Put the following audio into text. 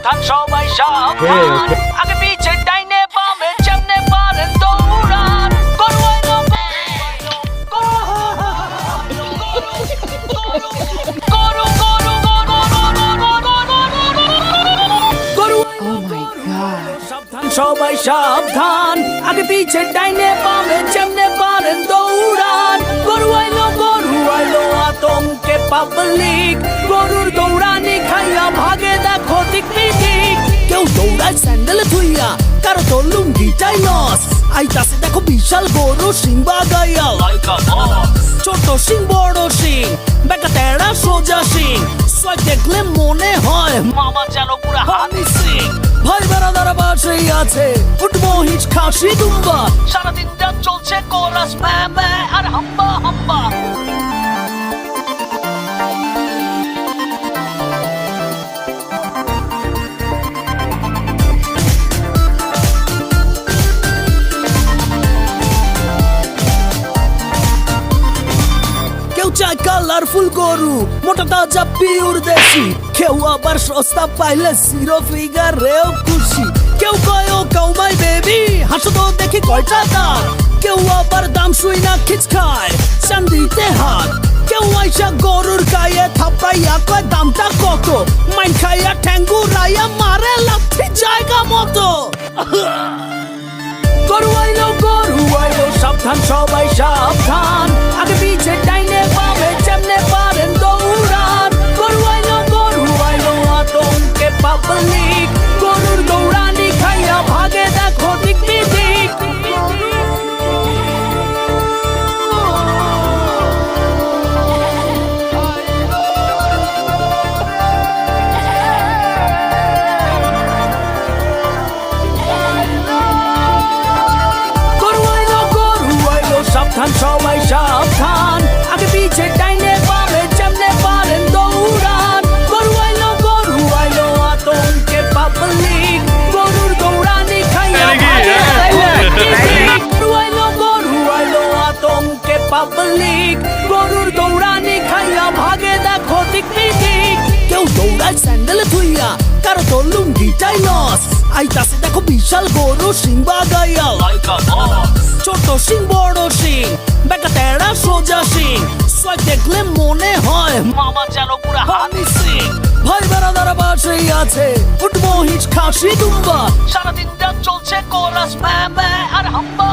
সাবধান সবাই সাবধান। Okay, okay. আগে পিছে ডাইনে বামে যেমনে পারেন দৌড়ান। গরু Oh my god. সাবধান সবাই সাবধান। আগে পিছে ডাইনে বামে যেমনে পারেন দৌড়ান। গরু আইলো গরু আইলো আতঙ্কে পাবলিক গরুর খাইয়া ভাগে দেখো দিক কেউ দৌড়ায় স্যান্ডেল ধুইয়া, কারও তো লুঙ্গিটাই লস আইতাছে দেখো বিশাল গরু সিং বাগাইয়া। ছোট সিং বড় সিং বেকা তেড়া সোজা সিং সোয়াই দেখলে মনে হয় মামা যেন পুরা হানি সিং ভাই বেড়াদারা পাশেই আছে উঠবো হিচ খাসি দুম্বা। সারাদিন রাত চলছে কোরাস ম্যা ম্যা, আর হাম্বা হাম্বা। কেউ কালারফুল গরু, মোটা তাজা পিওর দেশি। কেউ আবার সস্তা পাইলে জিরো ফিগার রেও খুশি। কেউ কয়, ও কাউমাই বেবি হাসো তো দেখি কয়টা দাম কেউ আবার দাম শুই না খিচ খায়, চান্দিতে হাত। কেউ আইসা গরুর গায়ে থাপড়াইয়া কয়, দামটা কত? মাইন খাইয়া ঠ্যাঙ্গু রাইয়া মারে লাথি জায়গা মতো। গরু আইলো গরু আইলো, সাবধান সবাই, সাবধান। সবাই সাবধান। আগে পিছে ডাইনে বামে যেমনে পারেন দৌড়ান। গরু আইলো গরু আইলো আতঙ্কে পাবলিক। গরুর দৌড়ানি খাইয়া গরু আইলো গরু আইলো আতঙ্কে পাবলিক। গরুর দৌড়ানি খাইয়া ভাগে দেখো দিক কেউ দৌড়ায় স্যান্ডেল ধুইয়া কারও তো লুঙ্গিটাই লস। আইতাছে দেখো বিশাল গরু সিং বাগাইয়া। ছোট সিং বড় সিং বেকা তেড়া সোজা সিং সোয়াই দেখলে মনে হয় মামা যেন পুরা হানি সিং ভাই বেড়াদারা পাশেই আছে, উঠবো হিচ খাসি দুম্বা। সারাদিন রাত চলছে কোরাস ম্যা ম্যা আর হাম্বা।